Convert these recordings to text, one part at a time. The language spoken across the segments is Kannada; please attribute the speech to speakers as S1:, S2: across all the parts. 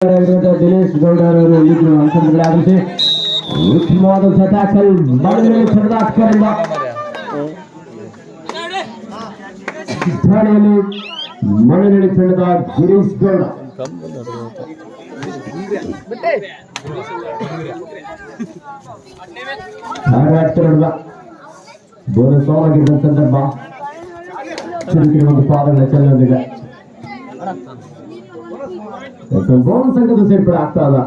S1: ವಿರುದ್ಧ ದಿನೇಶ್ ಗೌಡರವರು ಇಬ್ಬರು ಅಂಕಗಳಾಗುತ್ತೆ ಉತ್ತಮವಾದ ಟ್ಯಾಕಲ್ ಮಳೆಯಲ್ಲಿ ಸರದಾಟಕರಿಂದ ಠಾಣೆಯಲ್ಲಿ ಮಳೆನಡಿ ತಂಡದ ಗಿರೀಶ್ ಗೌಡ ಹಾರಾಡ್ತಿರುವ ಬೋರ ಸೋಲಾಗಿದ್ದ ಸಂದರ್ಭ ಚುರುಕಿನ ಒಂದು ಪಾದಗಳ ಚಲನೊಂದಿಗೆ ಬೋನಸ್ ಸಂಘದ ಸೇರ್ಪಡೆ ಆಗ್ತಾ ಇಲ್ಲ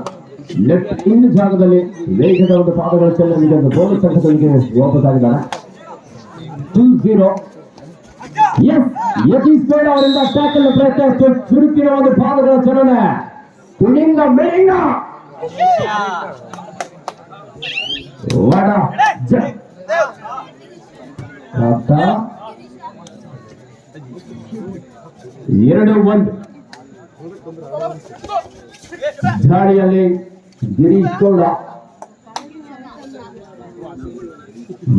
S1: ಲೆಫ್ಟ್ ಇನ್ ಜಾಗದಲ್ಲಿ ವೇಗದ ಒಂದು ಪಾದಗಳ ಚಲನದಿಂದ ಒಂದು ಬೋನಸ್ ಸಂಘದೊಂದಿಗೆ ವಾಪಸ್ ಆಗಿದ್ದಾರೆ ಟೂ ಜೀರೋ ಎಸ್ ಯತೀಶ್ ಬೇಡ ಅವರಿಂದ ಟ್ಯಾಕಲ್ ಪ್ರಯತ್ನಿಸಿತು ಚುರುಕಿನ ಒಂದು ಪಾದಗಳ ಚಲನೆ ತುಣಿಂಗ ಮೇಲಿಂಗ ವಡ ಜ ದಾಳಿಯಲ್ಲಿ ಗಿರೀಶ್ ಗೌಡ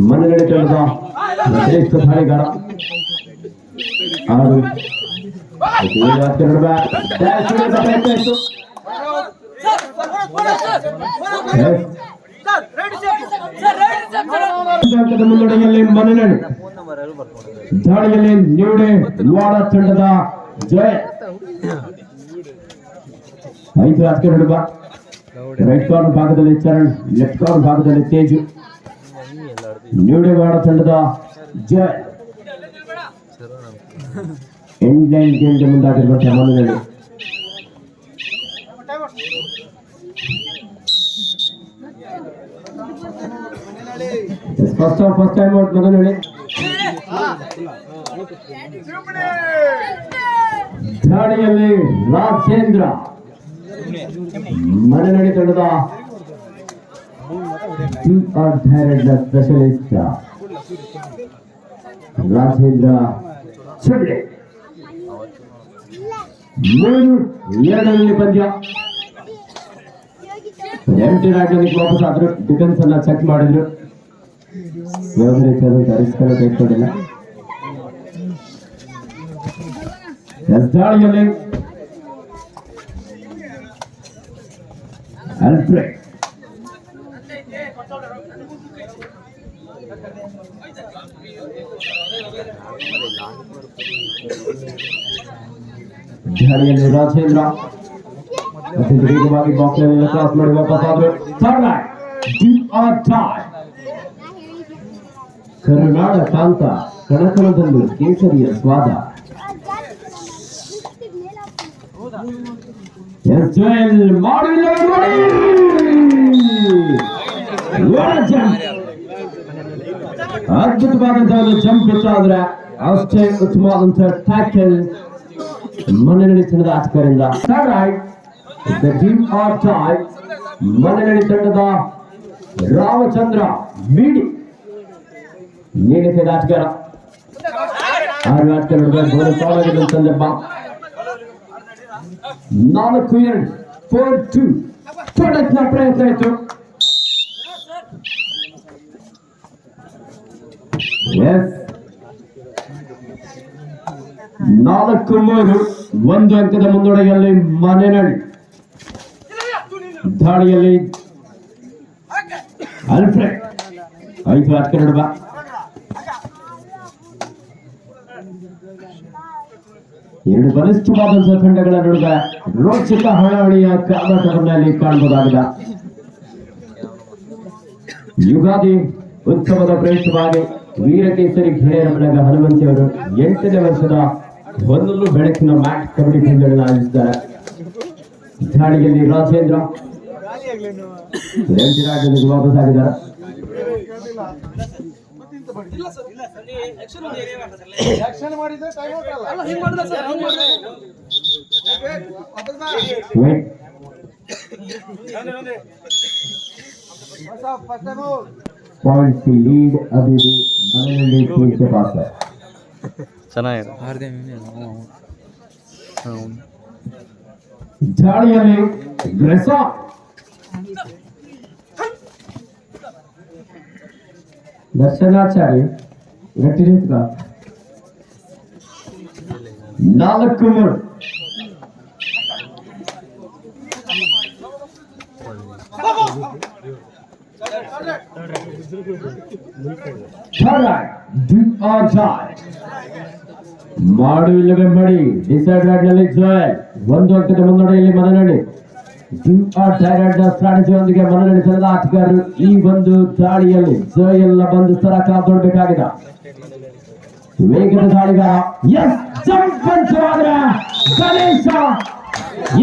S1: ಮನೆಗಡೆ ಕಳೆದ ಶ್ರೇಷ್ಠ ದಾಳಿಗಾರ ಆರು ಎರಡು ಬ್ಯಾಟ್. ಡ್ಯಾಶ್ ಹೊಡೆದ ಪ್ರಯತ್ನ ಇತ್ತು. Yes. ಅಂಕದ ಮುನ್ನಡೆಯಲ್ಲಿ ಮನೆನಡೆ ದಾಳಿಯಲ್ಲಿ ನ್ಯೂಡೆ ವಾಡ ತಂಡದ ಜಯ ಐದು ಅಷ್ಟೇ ನಡುವ ರೈಟ್ ಕಾರ್ನರ್ ಭಾಗದಲ್ಲಿ ಚರಣ್, ಲೆಫ್ಟ್ ಕಾರ್ನರ್ ಭಾಗದಲ್ಲಿ ತೇಜು. ನ್ಯೂಡೇವಾಡ ತಂಡದ ಜಯ. ಲೈನ್ ಗೇಮ್ಗೆ ಮುಂದಾಗಿರುವಂತಹ ಮನೆಯಲ್ಲಿ ಫಸ್ಟ್ ಫಸ್ಟ್ ಟೈಮ್ ಔಟ್ ಮನೆನಡೆ ದಾಳಿಯಲ್ಲಿ ರಾಜೇಂದ್ರ. ಮನೆನಡೆ ತಂಡದ ಸ್ಪೆಷಲಿಸ್ಟ್ ರಾಜೇಂದ್ರ ಚಡ್ಡೆ ಮೂರು, ಎರಡರಲ್ಲಿ ಪಂದ್ಯ. ಎಂಟಿ ರಾಜ್ಯಕ್ಕೆ ವಾಪಸ್ ಆದ್ರು ಡಿಫೆನ್ಸ್ ಅನ್ನ ಚೆಕ್ ಮಾಡಿದ್ರು. ಯಾವುದೇ ರೀತಿಯಾದಂತಹ ರಿಸ್ಕ್ ಅನ್ನು ಎಸ್ ದಾಳಿಯಲ್ಲಿ ಅಲ್ಫ್ರೆಡ್ ದಾಳಿಯಲ್ಲಿ ರಾಜೇಂದ್ರ ಅತ್ಯಂತ ವೇಗವಾಗಿ ಬಾಕ್ಸ್ ಲೈನ್ ಕ್ರಾಸ್ ಮಾಡಿ ವಾಪಸ್ ಆದ್ರು third line deep or die ಕರುನಾಡ ಕಾಂತ ಕಣಕಣದಲ್ಲೂ ಕೇಸರಿಯ ಸ್ವಾದ ಎಸ್ ಜೋಯಲ್ ಮಾಡಿಲ್ಲ ನೋಡಿ! ಅದ್ಭುತವಾದಂತಹ ಒಂದು ಜಂಪ್ ಇತ್ತು ಆದ್ರೆ ಅಷ್ಟೇ ಉತ್ತಮವಾದಂತಹ ಟ್ಯಾಕಲ್ ಮನೆಯಲ್ಲಿ ತಂಡದ ಆಟಗಾರರಿಂದ. ದ ಟೀಮ್ ಆರ್ ಟೈ ಮನೆಯಲ್ಲಿ ತಂಡದ ರಾಮಚಂದ್ರ ಮೀಡಿ ನೀಡಿದ ಆಟಗಾರ. ಆರು ಆಟಗಾರ ಸಂದರ್ಭ ನಾಲ್ಕು ಎರಡು ಫೋರ್ ಟು ಪ್ರೊಡಕ್ಟ್ನ ಪ್ರಯತ್ನ ಇತ್ತು ಎಸ್ ನಾಲ್ಕು ಮೂರು ಒಂದು ಅಂಕದ ಮುನ್ನಡೆಯಲ್ಲಿ ಮನೆನಡಿ ದಾಳಿಯಲ್ಲಿ ಅಲ್ಫ್ರೆಡ್ ಐದು ಆಟಗಾರ ನಡುವ ಎರಡು ಬಲಿಷ್ಠವಾದಂತಹ ತಂಡಗಳ ನಡುವೆ ರೋಚಕ ಹಣಾವಣಿಯ ಕಾಲಘಟ್ಟದಲ್ಲಿ ಕಾಣಬಹುದಾಗಿದೆ. ಯುಗಾದಿ ಉತ್ಸವದ ಪ್ರಯುಕ್ತವಾಗಿ ವೀರಕೇಸರಿ ಗೆಳೆಯರಮನಗ ಹನುಮಂತಿ ಹನುಮಂತಿಯವರು ಎಂಟನೇ ವರ್ಷದ ಹೊನ್ನಲು ಬೆಳಕಿನ ಮ್ಯಾಟ್ ಕಬಡ್ಡಿ ಪಂದ್ಯಗಳನ್ನು ಆಯೋಜಿಸಿದ್ದಾರೆ. ದಾಳಿಯಲ್ಲಿ ರಾಜೇಂದ್ರ ವಾಪಸ್ ಆಗಿದ್ದಾರೆ ಅಂತ ಸರ್. ಇಲ್ಲ ಸರ್. ನೀವು ಒಂದು ಏರಿಯಾ ಮಾಡ್ತಾರೆ ಆಕ್ಷನ್ ಮಾಡಿದ್ರೆ ಟೈಮ್ ಔಟ್ ಅಲ್ಲ ಅಲ್ಲ ಹಿಂಗ್ ಮಾಡಿದ್ರೆ ಸರ್ ಹಿಂಗ್ ಮಾಡಿದ್ರೆ ಪಾಯಿಂಟ್ ಟು ಲೀಡ್ ಅದಿರಿ ಮನೆಯಲ್ಲಿ ಟೀಚರ್ ಪಾಸ್
S2: ಚೆನ್ನಾಗಿದೆ.
S1: ಆರ್ದೇ ಮಿನಿಟ್ ಜಾಡಿಯಲ್ಲಿ ಗ್ರೆಸಾ ದರ್ಶನಾಚಾರಿ ಗಟ್ಟಿ ನಿಂತ್ಕ ನಾಲ್ಕು ಮೂರು ಮಾಡು ಇಲ್ಲವೇ ಮಾಡಿ ಡಿಸೈಡ್ ನಲ್ಲಿ ಜೋಯ್ ಒಂದು ಅಂಕದ ಮುನ್ನಡೆಯಲ್ಲಿ ಮನನಡಿ ಸ್ಟ್ರಾಟಜಿ ಒಂದಿಗೆ ಮನನಡಿ ಸೆಳೆದ ಆಟಗಾರರು ಈ ಒಂದು ದಾಳಿಯಲ್ಲಿ ಬಂದು ಸರ ಕಾಪಾಡಬೇಕಾಗಿದೆ. ವೇಗದ ದಾಳಿಗಾರ.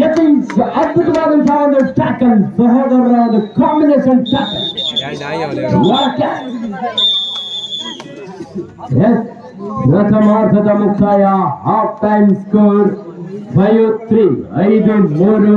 S1: ಯತೀಶ್ ಅದ್ಭುತವಾದಂತಹ ಒಂದು ಟ್ಯಾಕಲ್ ಸಹೋದರರ ಒಂದು ಕಾಂಬಿನೇಷನ್ ಟ್ಯಾಕಲ್ ಪ್ರಥಮಾರ್ಧದ ಮುಕ್ತಾಯ half time score five three ಐದು ಮೂರು.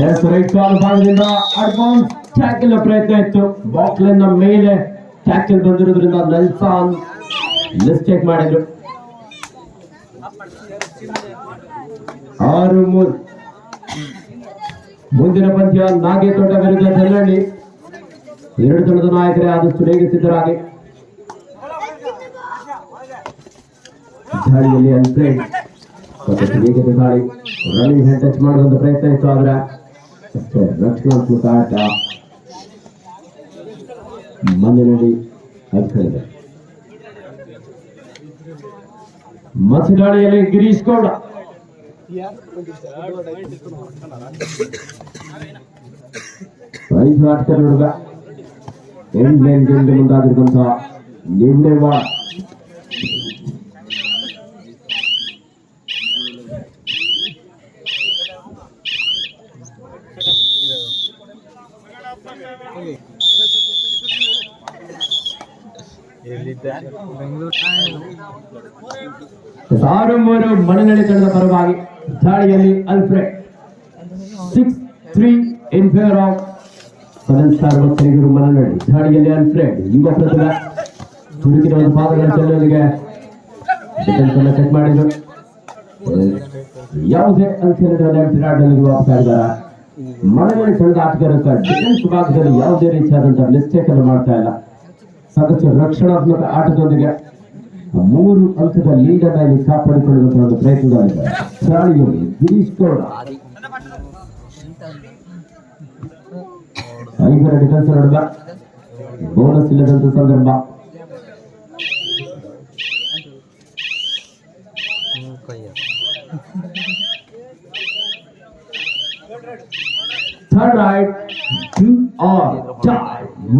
S1: ಎಸ್ ರೈಟ್ ಕಾಲ್ ಭಾಗದಿಂದ ಅಡ್ವಾನ್ಸ್ ಟ್ಯಾಕಲ್ ಪ್ರಯತ್ನ ಇತ್ತು ಬಾಕ್ಲಿನ ಮೇಲೆ ಟ್ಯಾಕಲ್ ಬಂದಿರೋದ್ರಿಂದ ನೆಲ್ಸಾನ್ ಮಿಸ್ಟೇಕ್ ಮಾಡಿದ್ರು ಆರು ಮೂರು ಮುಂದಿನ ಪಂದ್ಯ ನಾಗೇತೋಟ ವಿರುದ್ಧ ಚೆನ್ನಳ್ಳಿ ಎರಡು ತಂಡದ ನಾಯಕರೇ ಆದಷ್ಟು ಬೇಗ ಸಿದ್ಧರಾಗಿ ದಾಳಿಯಲ್ಲಿ ಅನ್ಫ್ರೇಡ್ ಸಾಕಷ್ಟು ವೇಗದ ದಾಳಿ ರನ್ನಿಂಗ್ ಹ್ಯಾಂಡ್ ಟಚ್ ಮಾಡುವಂತ ಪ್ರಯತ್ನ ಇತ್ತು ಆದ್ರೆ ಅಷ್ಟೇ ರಕ್ಷಣಾತ್ಮಕ ಆಟ ಮಣ್ಣಿನಲ್ಲಿ ಅದ್ಕಳಿದೆ ಮತ್ಸ್ಯ ದಾಳಿಯಲ್ಲಿ ಗಿರೀಶ್ ಗೌಡ ಐದು ಆಟಗಾರ ಹುಡುಗ ಎಂಡ್ ಲೈನ್ ಗೆಲ್ಲು ಮುಂದಾಗಿರುವಂತಹ ನಿಂಡೆವಾಡ ಆರು ಮೂರು ಮನೆನಡೆ ತಂಡದ ಪರವಾಗಿ ದಾಳಿಯಲ್ಲಿ Alfred six three in favour of seven star ಒತ್ತರಿಗರು ಮನೆನಡೆ ದಾಳಿಯಲ್ಲಿ ಅಲ್ಫ್ರೆಡ್ ಯುವ ಪ್ರತಿಭೆ. ಒಂದು ಪಾದಗಳ ಡಿಫೆನ್ಸ್ ಚೆಕ್ ಮಾಡಿದ್ರು. ಯಾವುದೇ ಅಂತ್ಯದಲ್ಲಿ ವಿರಾಟ್ನಲ್ಲಿ ವಾಪಸ್ ಆಗಿದ್ದಾರೆ ಮನೆಯಲ್ಲಿ ತಂಡದ ಆಟಗಾರ ಡಿಫೆನ್ಸ್ ಭಾಗದಲ್ಲಿ ಯಾವುದೇ ರೀತಿಯಾದಂತಹ ಮಿಸ್ಟೇಕ್ ಅನ್ನು ಮಾಡ್ತಾ ಇಲ್ಲ. ಸಾಕಷ್ಟು ರಕ್ಷಣಾತ್ಮಕ ಆಟದೊಂದಿಗೆ ಮೂರು ಅಂಕದ ಲೀಡ್ ಅನ್ನ ಇಲ್ಲಿ ಕಾಪಾಡಿಕೊಳ್ಳುವಂತಹ ಒಂದು ಪ್ರಯತ್ನದಲ್ಲಿದೆ. ದಾಳಿಯಲ್ಲಿ ಗಿರೀಶ್ ಗೌಡ. ಐವರ ಡಿಫೆನ್ಸ್ ನಡುವೆ. ಬೋನಸ್ ಇಲ್ಲದಂತ ಸಂದರ್ಭ. Third raid do or die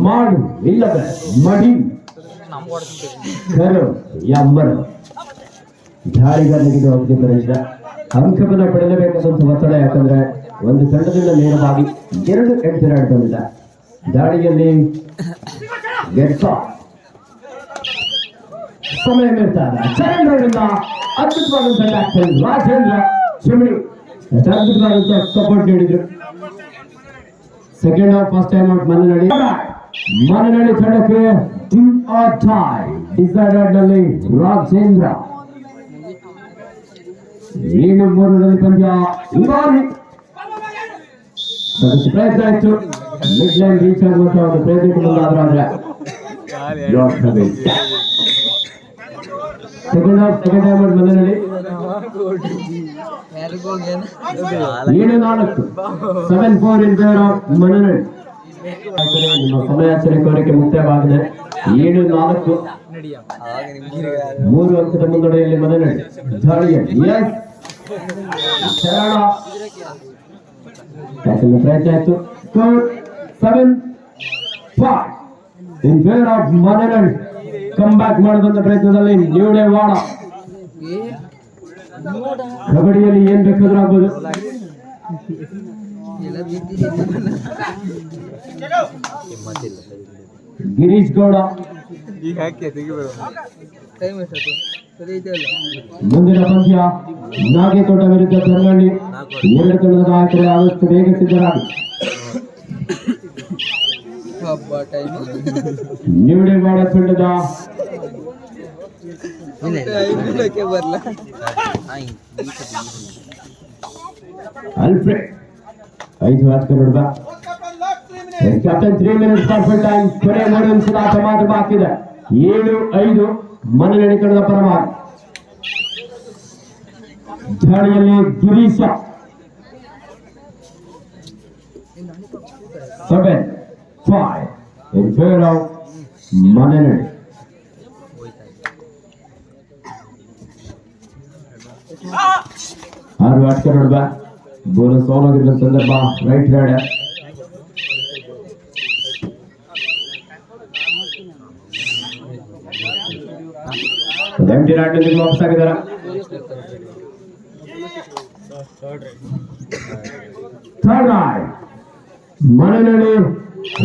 S1: ಮಾಡು ಇಲ್ಲವೇ ಮಡಿ ಕರು ಎಂಬರು ದಾಳಿಗಾರನಿಗೆ ಅಂಕದಿಂದ ಅಂಕವನ್ನು ಪಡೆಯಲೇಬೇಕಾದಂತ ಒತ್ತಡ, ಯಾಕಂದ್ರೆ ಒಂದು ತಂಡದಿಂದ ನೇರವಾಗಿ ಎರಡು ಎಂಟು ಬಂದಿದೆ ದಾಳಿಯಲ್ಲಿ ಸಮಯ ಮೀರ್ತಾರೆ ಚರಂದ್ರರಿಂದ ಅದ್ಭುತವಾದಂತಹ ರಾಜೇಂದ್ರ ಅದ್ಭುತವಾದಂತಹ ಸಪೋರ್ಟ್ ನೀಡಿದ್ರು. second half first time out ಮನೆನಡಿ ಮನೆನಡಿ ತಂಡಕ್ಕೆ ಟೂ ಆರ್ ಟೈ ಡಿಸೈಡೆಡ್ ನಲ್ಲಿ ರಾಜೇಂದ್ರ ಏಳು ಮೂರರಲ್ಲಿ ಪಂದ್ಯ ಈ ಬಾರಿ ಸಾಕಷ್ಟು ಪ್ರಯತ್ನ ಇತ್ತು ಮಿಡ್ ಲೈನ್ ರೀಚ್ ಆಗುವಂತ ಒಂದು ಪ್ರಯತ್ನಕ್ಕೆ ಮುಂದಾದ್ರೆ second half second time out ಮನೆನಡಿ ಏಳು ನಾಲ್ಕು seven four in favour of ಮನೆನಡಿ ನಿಮ್ಮ ಸಮಯಾಚರಣೆ ಕೋರಿಕೆ ಮುಕ್ತಾಯವಾಗಿದೆ ಏಳು ನಾಲ್ಕು ಮೂರು ಅಂಕದ ಮುನ್ನಡೆಯಲ್ಲಿ ಮನೆನಡಿ ದಾಳಿಯಲ್ಲಿ ಎಸ್ ಶರಣ ಟ್ಯಾಕಲ್ ಪ್ರಯತ್ನ ಆಯ್ತು score seven five in favour of ಮನೆನಡಿ come back ಮಾಡುವಂತ ಪ್ರಯತ್ನದಲ್ಲಿ ನ್ಯೂಡೆ ವಾಡ. ಕಬಡ್ಡಿಯಲ್ಲಿ ಏನ್ ಬೇಕಾದ್ರೂ ಆಗ್ಬೋದು. ಗಿರೀಶ್ ಗೌಡ. ಮುಂದಿನ ಪಂದ್ಯ ನಾಗೇತೋಟ ವಿರುದ್ಧ ಕರ್ನಾಳಿ ಎರಡು ತಂಡದ ನಾಯಕರೇ ಆದಷ್ಟು ಬೇಗ ಸಿದ್ಧರಾಗಿ.
S2: ಹಬ್ಬ ಟೈಮ್
S1: ತಂಡದ
S2: ಐದಕ್ಕೆ ಬರಲ್ಲ
S1: ಅಲ್ಫ್ರೆಡ್ ಐದು ಆಟಕ್ಕೆ ನೋಡುವ captain three minutes perfect time ಕೊನೆ ಮೂರು ನಿಮಿಷದ ಆಟ ಮಾತ್ರ ಬಾಕಿ ಇದೆ. ಏಳು ಐದು. ಮನೆ ನಡಿಕಣದ ಪರವಾಗಿ ದಾಳಿಯಲ್ಲಿ Girisha seven five in favour of ಮನೆ ನಡಿ ಆರು ಆಟಕ್ಕೆ ನೋಡುವ ಬೋನಸ್ ಆನ್ ಆಗಿರೋ ಸಂದರ್ಭ ರೈಟ್ ರೈಡರ್ ಎಂಟಿ ರಾಡ್ನಲ್ಲಿ ವಾಪಸ್ ಆಗಿದ್ದಾರೆ ಥರ್ಡ್ ರೈಡ್ ಮನೆಯಲ್ಲಿ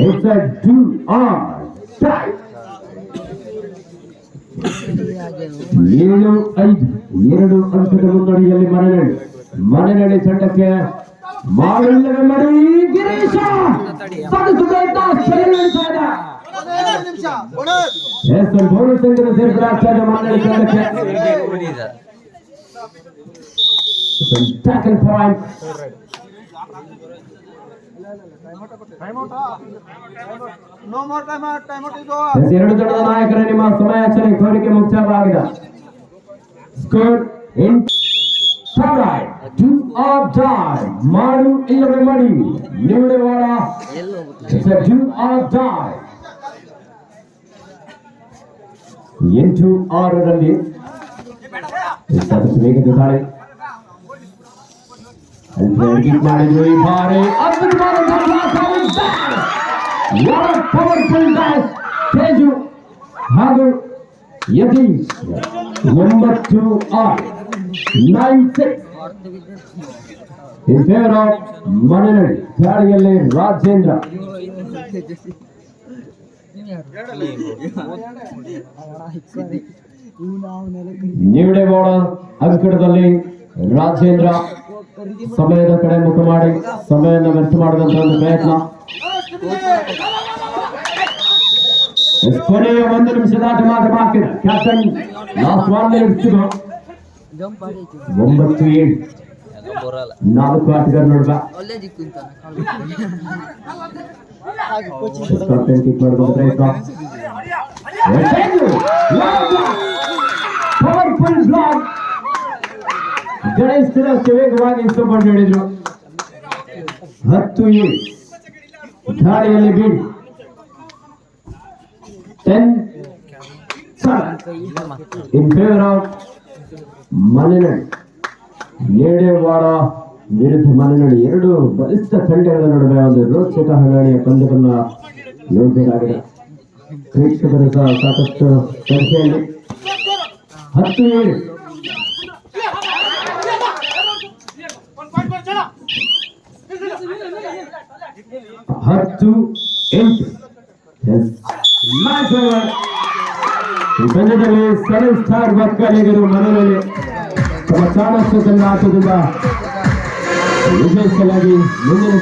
S1: it's a do or die ಏಳು ಐದು, ಎರಡು ಅಂಕದ ಮುನ್ನಡೆಯಲ್ಲಿ ಮನೆನಳ್ಳಿ ಮನೆನಳ್ಳಿ ತಂಡಕ್ಕೆ ಮಾಡಿಲ್ಲವೇ ಮಡಿ ಗಿರೀಶ. ಸಾಧಿಸು ಪ್ರಯತ್ನ ಸರಿ ನಡೀತಾ ಇದೆ ಎಸ್ ಎಲ್ ಬೋನಸ್ ಅಂಕದ ಸೇರ್ಪಡೆ ಮನೆನಳ್ಳಿ ತಂಡಕ್ಕೆ. Point
S2: no more time time out ಇದು
S1: ಎಸ್ ಎರಡು ತಂಡದ ನಾಯಕರ ನಿಮ್ಮ ಸಮಯಾಚರಣೆ ಕೋರಿಕೆ ಮುಕ್ತಾಯವಾಗಿದೆ score in do or die ಮಾಡು ಇಲ್ಲವೇ ಮಾಡಿ ನಿವಡೆವಾಡ ಟು ಆರ್ ಡೈ ಎಂಟು ಆರರಲ್ಲಿ ಸಾಕಷ್ಟು ವೇಗದ ದಾಳಿ ಅಲ್ಲಿ ಮಾಡಿದ್ರು ಈ ಬಾರಿ ಅದ್ಭುತವಾದ ಪವರ್ಫುಲ್ ಡ್ಯಾಶ್ ತೇಜು ಹಾಗೂ ಯತೀಶ್ ಒಂಬತ್ತು ಆರು nine six in favour of ಮನೆನಳ್ಳಿ ದಾಳಿಯಲ್ಲಿ ರಾಜೇಂದ್ರ ನಿವಡೆವಾಡ ಅಂಕಣದಲ್ಲಿ ರಾಜೇಂದ್ರ, ಸಮಯದ ಕಡೆ ಮುಖ ಮಾಡಿ ಸಮಯವನ್ನು ವ್ಯರ್ಥ ಮಾಡಿದಂತಹ ಒಂದು ಪ್ರಯತ್ನ. ಕೊನೆಯ ಒಂದು ನಿಮಿಷದ ಆಟ ಮಾತ್ರ ಬಾಕಿ. ಕ್ಯಾಪ್ಟನ್ ಲಾಸ್ಟ್ ಒನ್
S2: ಇರ್ತಿದ್ರು.
S1: ಒಂಬತ್ತು ಏಳು. ನಾಲ್ಕು ಆಟಗಾರ ಕಿಕ್ ಪ್ರಯತ್ನ. ಪವರ್ಫುಲ್ ಬ್ಲಾಕ್ ಗಣೇಶ್ ವೇಗವಾಗಿ ಇಷ್ಟಪಟ್ಟು ಹೇಳಿದ್ರು. ಹತ್ತು ಏಳು ದಾಳಿಯಲ್ಲಿ ten in favour of Malenadu. ನೇಡೇವಾಡ ವಿರುದ್ಧ ಮಲೆನಾಡು ಎರಡು ಬಲಿಷ್ಠ ತಂಡಗಳ ನಡುವೆ ಒಂದು ರೋಚಕ ಹಣಾಣಿಯ ಪಂದ್ಯವನ್ನು ನೋಡಬೇಕಾಗಿದೆ. ಪ್ರೇಕ್ಷಕರು ಸಹ ಸಾಕಷ್ಟು ಸಂಖ್ಯೆಯಲ್ಲಿ ಹತ್ತು ಏಳು ಹತ್ತು ಎಂಟು. ಮ್ಯಾಚ್ ಓವರ್ ಸೆವೆನ್ ಸ್ಟಾರ್ ಬಕ್ಕಲಿಗರು ಮನೆಯಲ್ಲಿ. ತಮ್ಮ ಚಾಣಕ್ಯತನ ಆಟದಿಂದ. ವಿಜಯಿಸಲಾಗಿ ಮುಂದಿನ